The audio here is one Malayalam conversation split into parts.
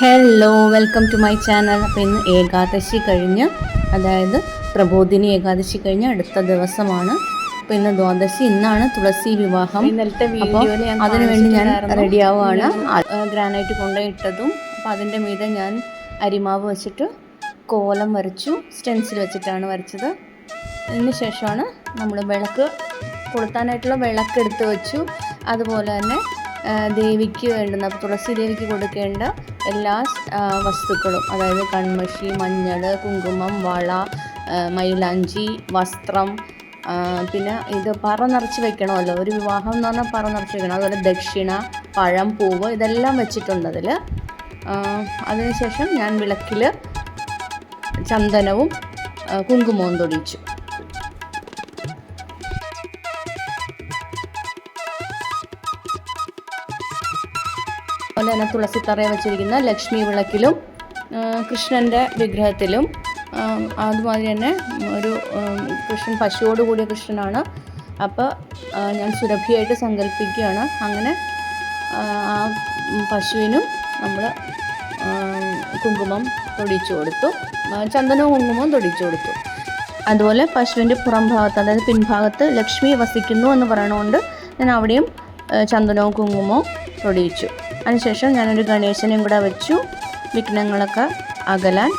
Hello welcome to my channel അപ്പോൾ ഇന്ന് ഏകാദശി കഴിഞ്ഞ് അതായത് പ്രബോധിനി ഏകാദശി കഴിഞ്ഞ് അടുത്ത ദിവസമാണ്. അപ്പോൾ ഇന്ന് ദ്വാദശി ഇന്നാണ് തുളസി വിവാഹം. ഇന്നലത്തെ അപ്പോൾ അതിനുവേണ്ടി ഞാൻ കാണിച്ചിട്ടുണ്ടായിരുന്നു. റെഡി ആവുകയാണ് ഗ്രാനൈറ്റ് കൊണ്ടുപോയിട്ടതും അപ്പോൾ അതിന്റെ മീതെ ഞാൻ അരിമാവ് വെച്ചിട്ട് കോലം വരച്ചു സ്റ്റെൻസിൽ വെച്ചിട്ടാണ് വരച്ചത്. അതിന് ശേഷമാണ് നമ്മൾ വിളക്ക് കൊളുത്താനായിട്ടുള്ള വിളക്ക് എടുത്ത് വെച്ചു. അതുപോലെ തന്നെ ദേവിക്ക് വേണ്ടുന്ന തുളസി ദേവിക്ക് കൊടുക്കേണ്ട എല്ലാ വസ്തുക്കളും അതായത് കൺമഷി മഞ്ഞൾ കുങ്കുമം വള മൈലാഞ്ചി വസ്ത്രം പിന്നെ ഇത് പറ നിറച്ച് വെക്കണമല്ലോ. ഒരു വിവാഹം എന്ന് പറഞ്ഞാൽ പറ നിറച്ച് വെക്കണം. അതുപോലെ ദക്ഷിണ പഴം പൂവ് ഇതെല്ലാം വെച്ചിട്ടുണ്ട് അതിൽ അതിനുശേഷം ഞാൻ വിളക്കിൽ ചന്ദനവും കുങ്കുമവും തൊടിയിച്ചു. അതുപോലെ തന്നെ തുളസിത്തറയെ വെച്ചിരിക്കുന്ന ലക്ഷ്മി വിളക്കിലും കൃഷ്ണന്റെ വിഗ്രഹത്തിലും അതുമാതിരി തന്നെ ഒരു കൃഷ്ണൻ പശുവോട് കൂടിയ കൃഷ്ണനാണ്. അപ്പോൾ ഞാൻ സുരഭിയായിട്ട് സങ്കല്പിക്കുകയാണ്. അങ്ങനെ ആ, പശുവിനും നമ്മൾ കുങ്കുമം തൊടിച്ചു കൊടുത്തു. ചന്ദനവും കുങ്കുമവും തൊടിച്ചു കൊടുത്തു. അതുപോലെ പശുവിന്റെ പുറം ഭാഗത്ത് അതായത് പിൻഭാഗത്ത് ലക്ഷ്മി വസിക്കുന്നു എന്ന് പറയണതുകൊണ്ട് ഞാൻ അവിടെയും ചന്ദനവും കുങ്കുമവും തൊടിയിച്ചു. അതിനുശേഷം ഞാനൊരു ഗണേശനെയും കൂടെ വെച്ചു. വിഘ്നങ്ങളൊക്കെ അകലാൻ.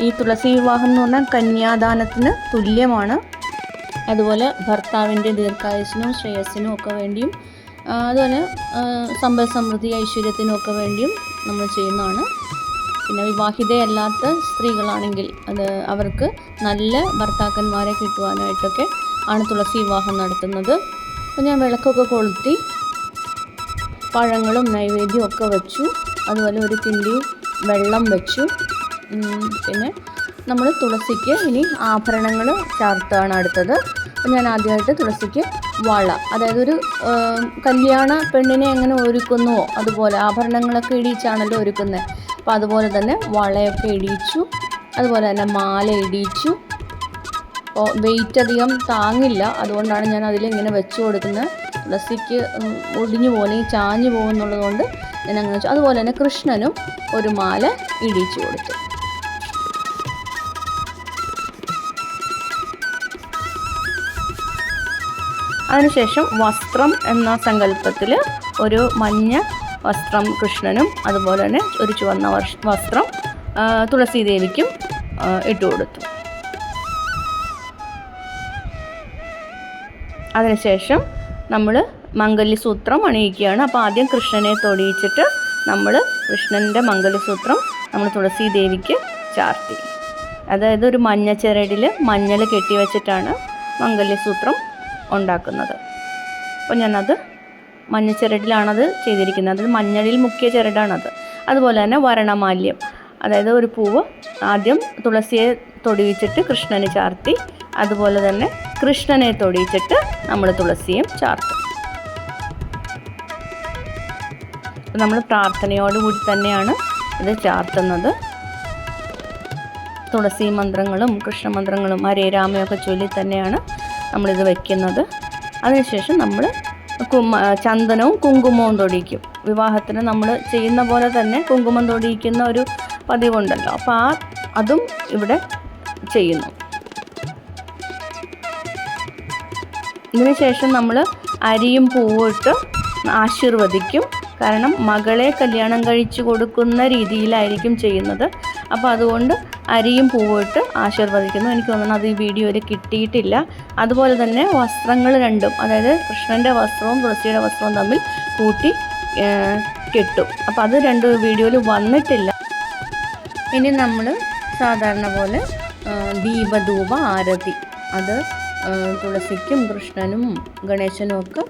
ഈ തുളസി വിവാഹം എന്ന് പറഞ്ഞാൽ കന്യാദാനത്തിന് തുല്യമാണ്. അതുപോലെ ഭർത്താവിന്റെ ദീർഘായുസിനും ശ്രേയസ്സിനും ഒക്കെ വേണ്ടിയും അതുപോലെ സമ്പൽ സമൃദ്ധി ഐശ്വര്യത്തിനും ഒക്കെ വേണ്ടിയും നമ്മൾ ചെയ്യുന്നതാണ്. പിന്നെ വിവാഹിതയല്ലാത്ത സ്ത്രീകളാണെങ്കിൽ അത് അവർക്ക് നല്ല ഭർത്താക്കന്മാരെ കിട്ടുവാനായിട്ടൊക്കെ ആണ് തുളസി വിവാഹം നടത്തുന്നത്. അപ്പോൾ ഞാൻ വിളക്കൊക്കെ കൊളുത്തി. പഴങ്ങളും നൈവേദ്യവും ഒക്കെ വെച്ചു. അതുപോലെ ഒരു കിണ്ടി വെള്ളം വെച്ചു. പിന്നെ നമ്മൾ തുളസിക്ക് ഇനി ആഭരണങ്ങൾ ചാർത്തുകയാണ് അടുത്തത്. ഞാൻ ആദ്യമായിട്ട് തുളസിക്ക് വള അതായത് ഒരു കല്യാണ പെണ്ണിനെ എങ്ങനെ ഒരുക്കുന്നുവോ അതുപോലെ ആഭരണങ്ങളൊക്കെ ഇടിയിച്ചാണല്ലോ ഒരുക്കുന്നത് അപ്പോൾ അതുപോലെ തന്നെ വളയൊക്കെ ഇടിയിച്ചു. അതുപോലെ തന്നെ മാല ഇടിയിച്ചു. അപ്പോൾ വെയിറ്റ് അധികം താങ്ങില്ല. അതുകൊണ്ടാണ് ഞാൻ അതിലിങ്ങനെ വെച്ച് കൊടുക്കുന്നത്. തുളസിക്ക് ഒടിഞ്ഞു പോകുന്നെങ്കിൽ ചാഞ്ഞു പോകുന്നുള്ളത് കൊണ്ട് ഞാൻ അങ്ങനെ വെച്ചു. അതുപോലെ തന്നെ കൃഷ്ണനും ഒരു മാല ഇടിച്ചു കൊടുത്തു. അതിനുശേഷം വസ്ത്രം എന്ന സങ്കല്പത്തിൽ ഒരു മഞ്ഞ വസ്ത്രം കൃഷ്ണനും അതുപോലെ തന്നെ ഒരു ചുവന്ന വസ്ത്രം തുളസീദേവിക്കും തുളസി ദേവിക്കും ആ, കൊടുത്തു. അതിനുശേഷം നമ്മൾ മംഗല്യസൂത്രം അണിയിക്കുകയാണ്. അപ്പോൾ ആദ്യം കൃഷ്ണനെ തൊടിയിച്ചിട്ട് നമ്മൾ കൃഷ്ണന്റെ മംഗല്യസൂത്രം നമ്മൾ തുളസി ദേവിക്ക് ചാർത്തി. അതായത് ഒരു മഞ്ഞ ചിരടിൽ മഞ്ഞൾ കെട്ടി വെച്ചിട്ടാണ് മംഗല്യസൂത്രം ഉണ്ടാക്കുന്നത്. അപ്പോൾ ഞാനത് മഞ്ഞ ചിരടിലാണത് ചെയ്തിരിക്കുന്നത്. അത് മഞ്ഞളിൽ മുക്കിയ ചിരടാണത്. അതുപോലെ തന്നെ വരണമാല്യം. അതായത് ഒരു പൂവ് ആദ്യം തുളസിയെ തൊടിയിച്ചിട്ട് കൃഷ്ണന് ചാർത്തി. അതുപോലെ തന്നെ കൃഷ്ണനെ തൊടിയിച്ചിട്ട് നമ്മൾ തുളസിയും ചാർത്തും നമ്മൾ പ്രാർത്ഥനയോടുകൂടി തന്നെയാണ് ഇത് ചാർത്തുന്നത്. തുളസി മന്ത്രങ്ങളും കൃഷ്ണ മന്ത്രങ്ങളും ഹരേ രാമയൊക്കെ ചൊല്ലി തന്നെയാണ് നമ്മളിത് വയ്ക്കുന്നത് അതിനുശേഷം നമ്മൾ കുമ ചന്ദനവും കുങ്കുമവും തൊടിയിക്കും. വിവാഹത്തിന് നമ്മൾ ചെയ്യുന്ന പോലെ തന്നെ കുങ്കുമം തൊടിയിക്കുന്ന ഒരു പതിവുണ്ടല്ലോ. അപ്പോൾ ആ അതും ഇവിടെ ചെയ്യുന്നു. ഇതിനുശേഷം നമ്മൾ അരിയും പൂവും ഇട്ട് ആശീർവദിക്കും. കാരണം മകളെ കല്യാണം കഴിച്ചു കൊടുക്കുന്ന രീതിയിലായിരിക്കും ചെയ്യുന്നത്. അപ്പോൾ അതുകൊണ്ട് അരിയും പൂവും ഇട്ട് ആശീർവദിക്കുന്നു. എനിക്ക് തോന്നുന്നു അത് ഈ വീഡിയോയിൽ കിട്ടിയിട്ടില്ല. അതുപോലെ തന്നെ വസ്ത്രങ്ങൾ രണ്ടും അതായത് കൃഷ്ണന്റെ വസ്ത്രവും തുളസിയുടെ വസ്ത്രവും തമ്മിൽ കൂട്ടി കെട്ടും. അപ്പോൾ അത് രണ്ട് വീഡിയോയിൽ വന്നിട്ടില്ല. ഇനി നമ്മൾ സാധാരണ പോലെ ദീപധൂപ ആരതി. അത് തുളസിക്കും കൃഷ്ണനും ഗണേശനും ഒക്കെ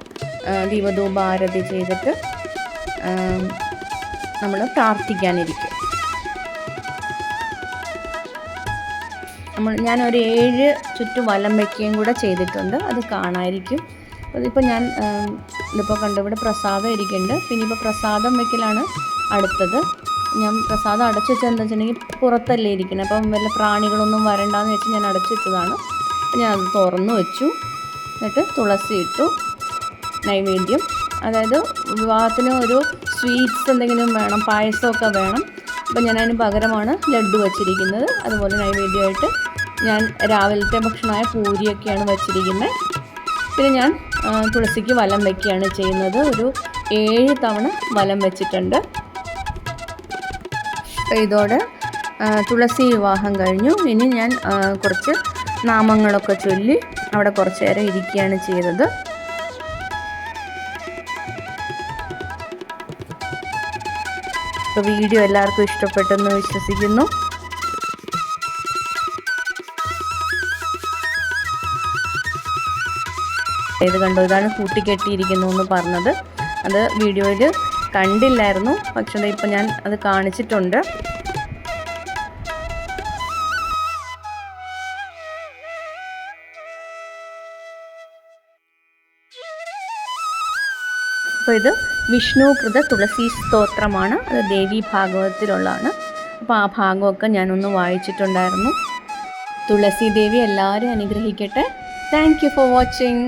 ദീപദൂപാരതി ചെയ്തിട്ട് നമ്മൾ പ്രാർത്ഥിക്കാനിരിക്കും. നമ്മൾ ഞാനൊരു ഏഴ് ചുറ്റും വലം വയ്ക്കുകയും കൂടെ ചെയ്തിട്ടുണ്ട്. അത് കാണായിരിക്കും. അതിപ്പോൾ ഞാൻ ഇതിപ്പോൾ കണ്ടു ഇവിടെ പ്രസാദം ഇരിക്കുന്നുണ്ട്. പിന്നെ ഇപ്പോൾ പ്രസാദം വയ്ക്കലാണ് അടുത്തത്. ഞാൻ പ്രസാദം അടച്ചു വെച്ചത് എന്താ വെച്ചിട്ടുണ്ടെങ്കിൽ പുറത്തല്ലേ ഇരിക്കുന്നത്. അപ്പം വല്ല പ്രാണികളൊന്നും വരണ്ടെന്ന് വെച്ച് ഞാൻ അടച്ചു വെച്ചതാണ്. അപ്പം ഞാൻ അത് തുറന്നു വെച്ചു. എന്നിട്ട് തുളസി ഇട്ടു. നൈവേദ്യം. അതായത് വിവാഹത്തിന് ഒരു സ്വീറ്റ്സ് എന്തെങ്കിലും വേണം പായസമൊക്കെ വേണം. അപ്പം ഞാൻ അതിന് പകരമാണ് ലഡ്ഡു വച്ചിരിക്കുന്നത്. അതുപോലെ നൈവേദ്യമായിട്ട് ഞാൻ രാവിലത്തെ ഭക്ഷണമായ പൂരിയൊക്കെയാണ് വച്ചിരിക്കുന്നത്. പിന്നെ ഞാൻ തുളസിക്ക് വലം വയ്ക്കുകയാണ് ചെയ്യുന്നത്. ഒരു ഏഴ് തവണ വലം വെച്ചിട്ടുണ്ട്. ഇതോടെ തുളസി വിവാഹം കഴിഞ്ഞു. ഇനി ഞാൻ കുറച്ച് നാമങ്ങളൊക്കെ ചൊല്ലി അവിടെ കുറച്ച് നേരം ഇരിക്കുകയാണ് ചെയ്തത്. വീഡിയോ എല്ലാവർക്കും ഇഷ്ടപ്പെട്ടെന്ന് വിശ്വസിക്കുന്നു. ഇത് കണ്ടോ? ഇതാണ് കൂട്ടിക്കെട്ടിയിരിക്കുന്നു എന്ന് പറഞ്ഞത്. അത് വീഡിയോയിൽ കണ്ടില്ലായിരുന്നു. പക്ഷേ ഇപ്പം ഞാൻ അത് കാണിച്ചിട്ടുണ്ട്. അപ്പോൾ ഇത് വിഷ്ണുകൃത തുളസി സ്തോത്രമാണ്. അത് ദേവി ഭാഗവതത്തിലുള്ളതാണ്. അപ്പോൾ ആ ഭാഗമൊക്കെ ഞാനൊന്ന് വായിച്ചിട്ടുണ്ടായിരുന്നു. തുളസി ദേവി എല്ലാവരും അനുഗ്രഹിക്കട്ടെ. Thank you for watching